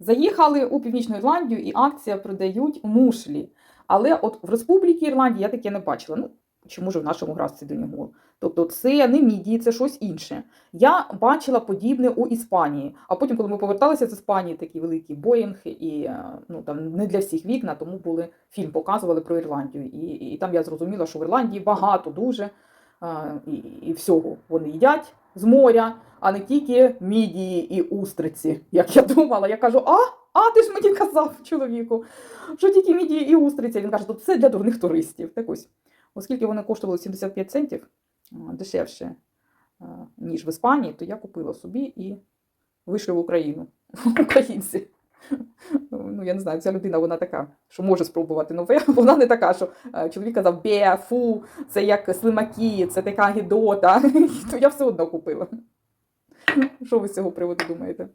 Заїхали у Північну Ірландію і акція продають мушлі. Але от в Республіці Ірландії я таке не бачила. Ну, чи може в нашому графстві Донігол. Тобто це не мідії, це щось інше. Я бачила подібне у Іспанії. А потім, коли ми поверталися з Іспанії, такі великі Боїнг, і е, ну там не для всіх вікна, тому були фільм показували про Ірландію. І, і там я зрозуміла, що в Ірландії багато дуже е, і, і всього вони їдять з моря, а не тільки мідії і устриці. Як я думала, я кажу, а, а ти ж мені казав, чоловіку, що тільки мідії і устриці. Він каже, то це для дурних туристів. Так ось, оскільки вони коштували 75 центів дешевше, ніж в Іспанії, то я купила собі і вийшли в Україну. Українці. Ну, я не знаю, ця людина вона така, що може спробувати нове. Вона не така, що е, чоловік казав бе, фу, це як слимаки, це така гідота. То я все одно купила. Що ви з цього приводу думаєте?